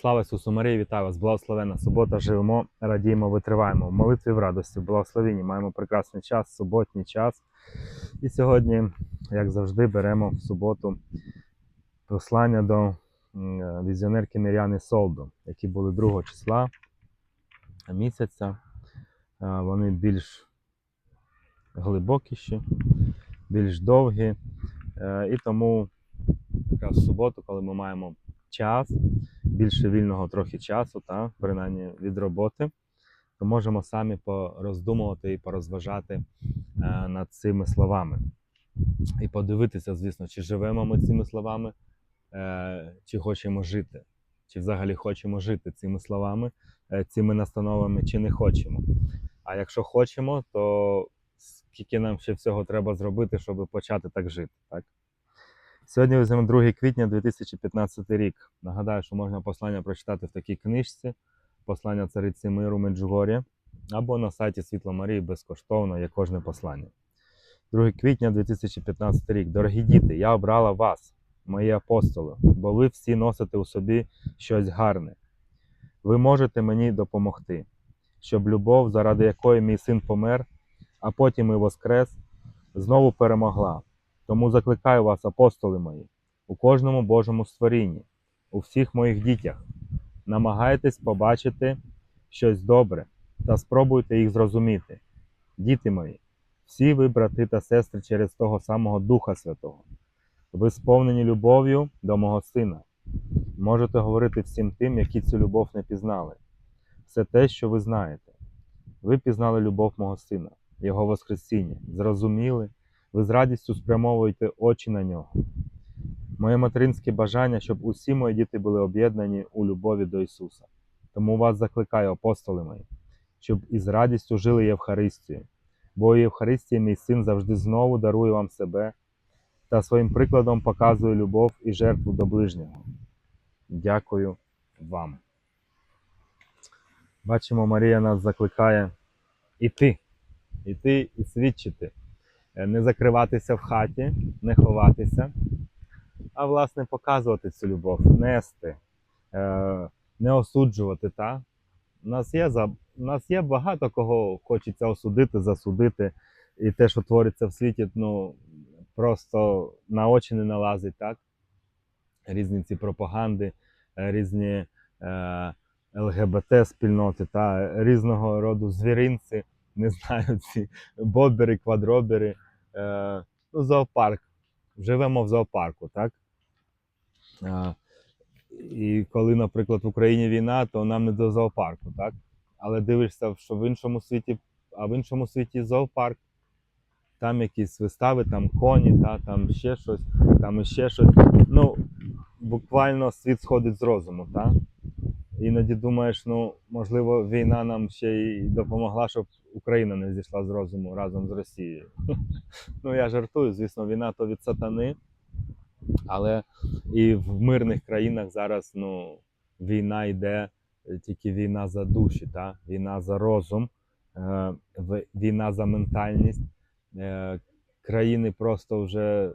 Слава Ісусу Марії, вітаю вас! Благословена субота, живемо, радіємо, витриваємо. В молитві в радості, в благословенні. Маємо прекрасний час, суботній час. І сьогодні, як завжди, беремо в суботу послання до візіонерки Мір'яни Солдо, які були 2 числа місяця. Вони більш глибокіші, більш довгі. Е, І тому якраз в суботу, коли ми маємо час, більше вільного трохи часу, та, принаймні від роботи, то можемо самі пороздумувати і порозважати е, над цими словами. І подивитися, звісно, чи живемо ми цими словами, е, чи хочемо жити, чи взагалі хочемо жити цими словами, е, цими настановами, чи не хочемо. А якщо хочемо, то скільки нам ще всього треба зробити, щоб почати так жити, так? Сьогодні візьмемо 2 квітня 2015 рік. Нагадаю, що можна послання прочитати в такій книжці Послання цариці миру Меджугор'я або на сайті Світло Марії безкоштовно є кожне послання. 2 квітня 2015 рік. Дорогі діти, я обрала вас, мої апостоли, бо ви всі носите у собі щось гарне. Ви можете мені допомогти, щоб любов, заради якої мій син помер, а потім і воскрес, знову перемогла. Тому закликаю вас, апостоли мої, у кожному Божому створінні, у всіх моїх дітях. Намагайтесь побачити щось добре та спробуйте їх зрозуміти. Діти мої, всі ви, брати та сестри, через того самого Духа Святого. Ви сповнені любов'ю до мого сина. Можете говорити всім тим, які цю любов не пізнали. Все те, що ви знаєте. Ви пізнали любов мого сина, Його Воскресіння, зрозуміли, ви з радістю спрямовуєте очі на нього. Моє материнське бажання, щоб усі мої діти були об'єднані у любові до Ісуса. Тому вас закликаю, апостоли мої, щоб із радістю жили Євхаристію, бо у Євхаристії мій син завжди знову дарує вам себе та своїм прикладом показує любов і жертву до ближнього. Дякую вам. Бачимо, Марія нас закликає іти, іти і свідчити, не закриватися в хаті, не ховатися, а власне показувати цю любов, нести, е, не осуджувати. Та? У нас є, у нас є багато кого хочеться осудити, засудити, і те, що твориться в світі, ну, просто на очі не налазить, так? Різні ці пропаганди, е, різні е, ЛГБТ-спільноти та різного роду звіринці, не знаю, ці бобери, квадробери, е, ну, зоопарк. Живемо в зоопарку, так? Е, і коли, наприклад, в Україні війна, то нам не до зоопарку, так? Але дивишся, що в іншому світі, а в іншому світі зоопарк. Там якісь вистави, там коні, та, там ще щось, там іще щось. Ну, буквально світ сходить з розуму, так? Іноді думаєш, ну, можливо, війна нам ще й допомогла, щоб Україна не зійшла з розуму разом з Росією. Ну, я жартую, звісно, війна то від сатани, але і в мирних країнах зараз ну, війна йде е, тільки війна за душі, та? війна за розум, е, війна за ментальність. Е, країни просто вже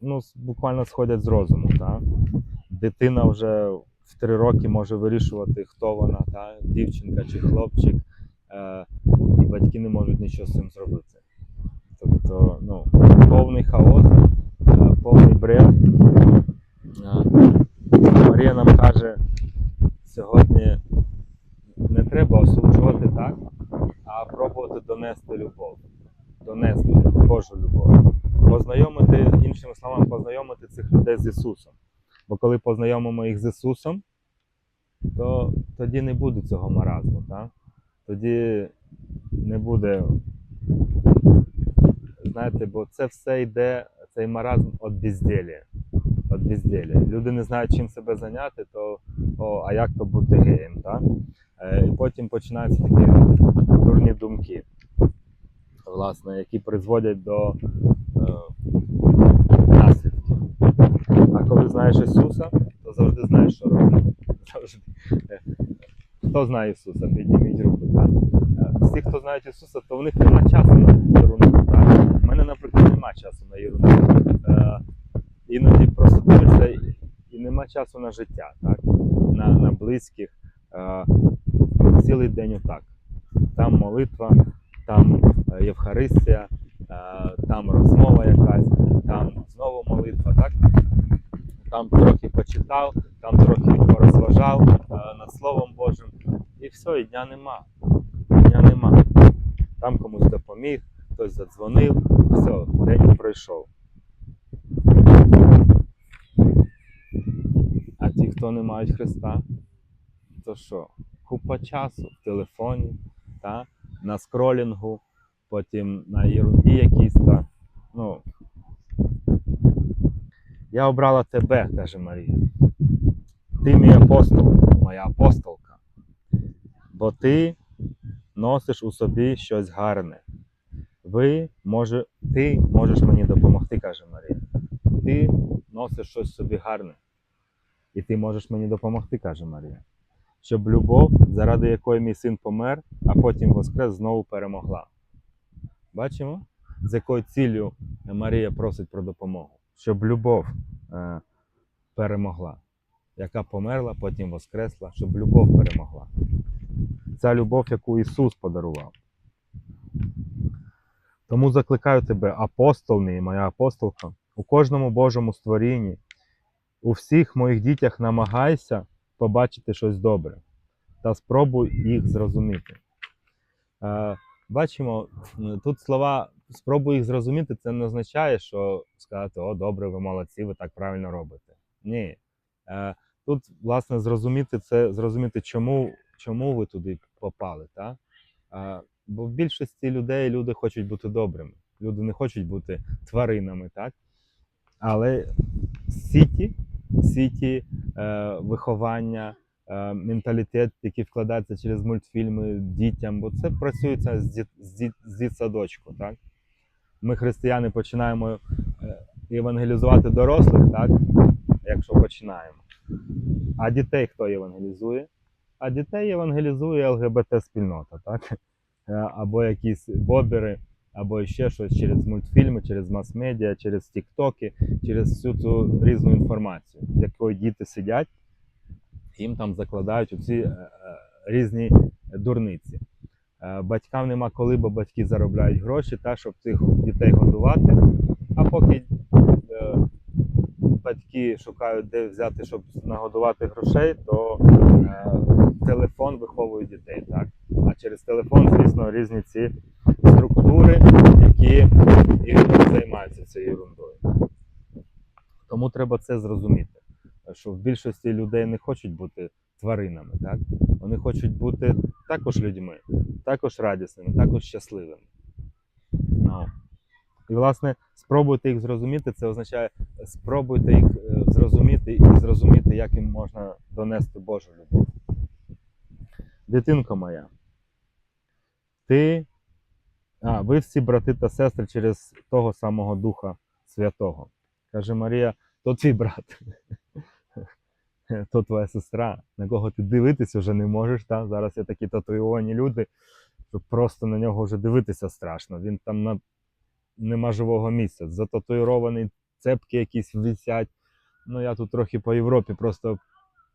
ну, буквально сходять з розуму. Та? Дитина вже в три роки може вирішувати, хто вона, та? дівчинка чи хлопчик, і батьки не можуть нічого з цим зробити. Тобто, ну, повний хаос, е, повний бред. Е, Марія нам каже, сьогодні не треба осуджувати так, а пробувати донести любов. Донести Божу любов. Познайомити, іншими словами, познайомити цих людей з Ісусом. Бо коли познайомимо їх з Ісусом, то тоді не буде цього маразму. Так? Тоді не буде. Знаєте, бо це все йде, цей маразм від безділля. Від безділля. Люди не знають, чим себе зайняти, то о, а як то бути геєм, так? Е, і потім починаються такі дурні думки, власне, які призводять до е, наслідків. А коли знаєш Ісуса, то завжди знаєш, що робити. Завжди. Хто знає Ісуса? Підніміть руку. Е, хто знають Ісуса, то в них нема часу на ерунду. У мене, наприклад, нема часу на ерунду. Е, іноді просто дивишся і- і нема часу на життя. Так? на, на близьких. Е, цілий день отак. Там молитва, там е, Євхаристія, е, там розмова якась, там знову молитва, так? Там трохи почитав, там трохи порозважав е, над Словом Божим. І все, і дня нема. Там комусь допоміг, хтось задзвонив, все, день пройшов. А ті, хто не мають Христа, то що? Купа часу в телефоні, та? на скролінгу, потім на єрунді якійсь. Та? Ну, я обрала тебе, каже Марія. Ти мій апостол, моя апостолка. Бо ти носиш у собі щось гарне. Ви може, ти можеш мені допомогти, каже Марія. Ти носиш щось собі гарне. І ти можеш мені допомогти, каже Марія. Щоб любов, заради якої мій син помер, а потім воскрес, знову перемогла. Бачимо, з якою ціллю Марія просить про допомогу. Щоб любов е, перемогла, яка померла, потім воскресла, щоб любов перемогла. Ця любов, яку Ісус подарував. Тому закликаю тебе, апостол мій, моя апостолка, у кожному Божому створінні, у всіх моїх дітях намагайся побачити щось добре та спробуй їх зрозуміти. Е, бачимо, тут слова спробуй їх зрозуміти, це не означає, що сказати, о, добре, ви молодці, ви так правильно робите. Ні. Е, тут, власне, зрозуміти це, зрозуміти, чому, чому ви туди попали. Та? Е, бо в більшості людей люди хочуть бути добрими. Люди не хочуть бути тваринами, так? Але сіті, сіті е, виховання, е, менталітет, який вкладається через мультфільми дітям, бо це працюється з, діт, з, діт. Так? Ми, християни, починаємо евангелізувати дорослих, так? якщо починаємо. А дітей хто євангелізує? А дітей євангелізує ЛГБТ-спільнота, так? Е, або якісь бобери, або ще щось через мультфільми, через мас-медіа, через тіктоки, через всю цю різну інформацію, з якою діти сидять, їм там закладають оці е, е, різні дурниці. Батькам нема коли, бо батьки заробляють гроші, та, щоб цих дітей годувати. А поки батьки шукають, де взяти, щоб нагодувати грошей, то телефон виховує дітей. Так? А через телефон, звісно, різні ці структури, які і займаються цією ерундою. Тому треба це зрозуміти, що в більшості людей не хочуть бути тваринами, так? Вони хочуть бути також людьми, також радісними, також щасливими. Ну. І, власне, спробуйте їх зрозуміти, це означає спробуйте їх е, зрозуміти і зрозуміти, як їм можна донести Божу любов. Дитинко моя, ти, а, ви всі брати та сестри через того самого Духа Святого. Каже Марія, то твій брат, то твоя сестра, на кого ти дивитися вже не можеш. Та? Зараз є такі татуйовані люди, що просто на нього вже дивитися страшно. Він там на... нема живого місця. Зататуйований, цепки якісь висять. Ну, я тут трохи по Європі просто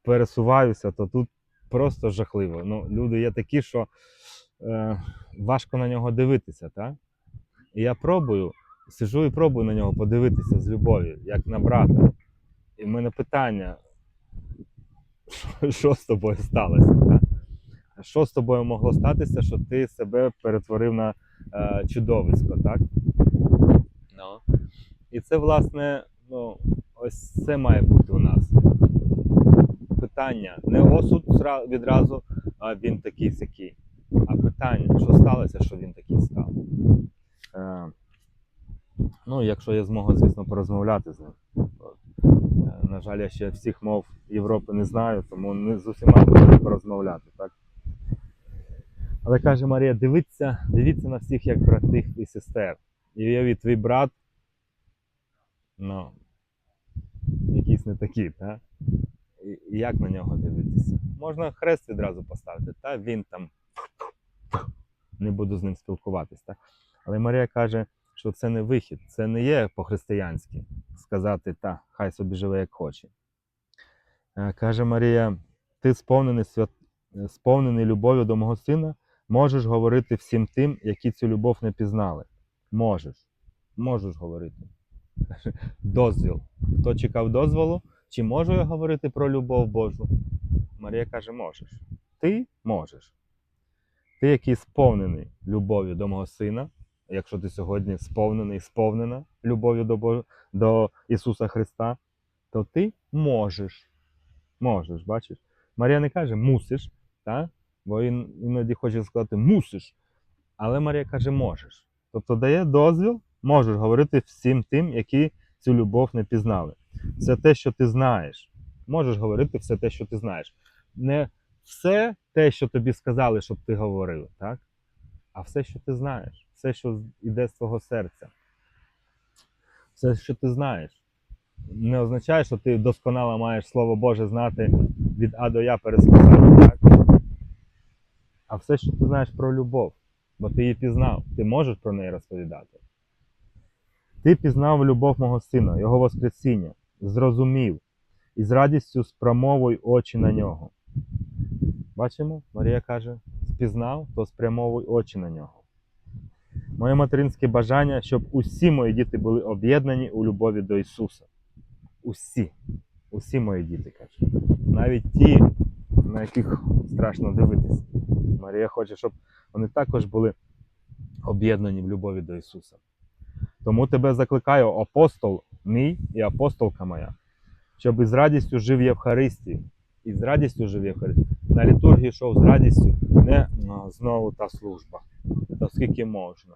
пересуваюся, то тут просто жахливо. Ну, люди є такі, що е, важко на нього дивитися. Та? І я пробую, сижу і пробую на нього подивитися з любов'ю, як на брата. І в мене питання, що, що з тобою сталося? Та? Що з тобою могло статися, що ти себе перетворив на е, чудовисько, так? Ну. І це, власне, ну, ось це має бути у нас. Питання. Не осуд відразу, а він такий сякий. А питання, що сталося, що він такий став. Е, ну, якщо є змога, звісно, порозмовляти з ним. Е, на жаль, я ще всіх мов Європи не знаю, тому не з усіма можу порозмовляти. Так? Але каже Марія, дивіться, дивіться на всіх як братих і сестер. І уявіть, твій брат, ну, якийсь не такий, так? Як на нього дивитися? Можна хрест відразу поставити, та він там не буду з ним спілкуватись. Так? Але Марія каже, що це не вихід, це не є по-християнськи сказати, та, хай собі живе як хоче. Е, Каже Марія, ти сповнений, свят... сповнений любов'ю до мого сина, можеш говорити всім тим, які цю любов не пізнали. Можеш. Можеш говорити. Дозвіл. Хто чекав дозволу? Чи можу я говорити про любов Божу? Марія каже, можеш. Ти можеш. Ти, який сповнений любов'ю до мого сина, якщо ти сьогодні сповнений, сповнена любов'ю до, Бо... до Ісуса Христа, то ти можеш. Можеш, бачиш? Марія не каже мусиш, та? бо ін- іноді хоче сказати мусиш. Але Марія каже, можеш. Тобто дає дозвіл, можеш говорити всім тим, які цю любов не пізнали. Все те, що ти знаєш. Можеш говорити все те, що ти знаєш. Не все те, що тобі сказали, щоб ти говорив, так? а все, що ти знаєш, все, що йде з твого серця. Все, що ти знаєш. Не означає, що ти досконало маєш Слово Боже знати від А до Я пересказати, так? А все, що ти знаєш про любов, бо ти її пізнав, ти можеш про неї розповідати. Ти пізнав любов мого сина, його Воскресіння, зрозумів і з радістю спрямовуй очі на нього. Бачимо, Марія каже: спізнав, то спрямовуй очі на нього. Моє материнське бажання, щоб усі мої діти були об'єднані у любові до Ісуса. Усі, усі мої діти каже. Навіть ті, на яких страшно дивитися. Марія хоче, щоб вони також були об'єднані в любові до Ісуса. Тому тебе закликаю, апостол мій і апостолка моя, щоб із радістю жив Євхаристії. І з радістю жив Євхаристії. На літургію йшов з радістю, не знову та служба. Та скільки можна.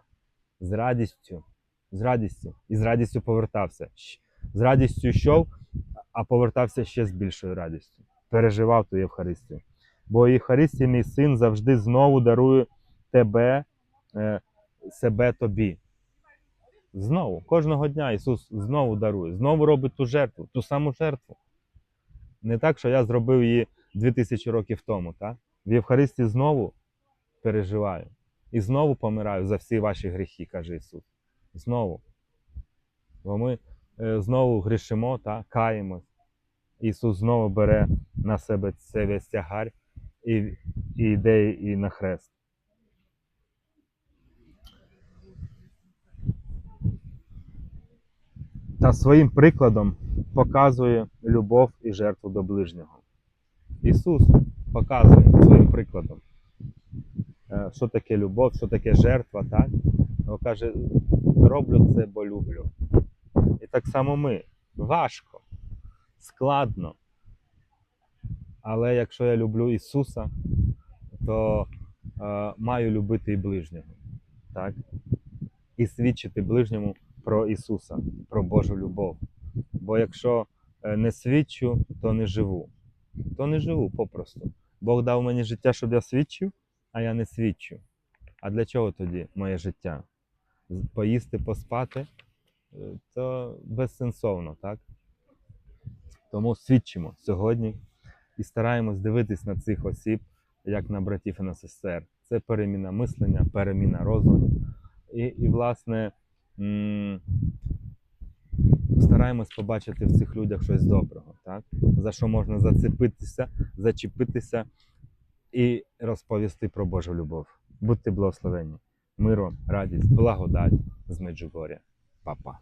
З радістю, з радістю. І з радістю повертався. З радістю йшов, а повертався ще з більшою радістю. Переживав ту Євхаристію. Бо Євхаристія, мій син, завжди знову дарує тебе, е, себе тобі. Знову, кожного дня Ісус знову дарує, знову робить ту жертву, ту саму жертву. Не так, що я зробив її 2000 років тому. Так? В Євхаристії знову переживаю. І знову помираю за всі ваші гріхи, каже Ісус. Знову. Бо ми е, знову грішимо, та, каємось. Ісус знову бере на себе цей весь тягар і, і йде і на хрест. Та своїм прикладом показує любов і жертву до ближнього. Ісус показує своїм прикладом, е, що таке любов, що таке жертва, так? Він каже, роблю це, бо люблю. І так само ми. Важко, складно. Але якщо я люблю Ісуса, то е, маю любити і ближнього. Так? І свідчити ближньому про Ісуса, про Божу любов. Бо якщо е, не свідчу, то не живу. То не живу попросту. Бог дав мені життя, щоб я свідчив, а я не свідчу. А для чого тоді моє життя? Поїсти, поспати? Е, То безсенсовно, так? Тому свідчимо сьогодні і стараємось дивитись на цих осіб, як на братів і на сестер. Це переміна мислення, переміна розуму. І, і власне, стараємось побачити в цих людях щось доброго, так? за що можна зацепитися, зачепитися і розповісти про Божу любов. Будьте благословені. Миру, радість, благодать з Меджугоря. Па-па.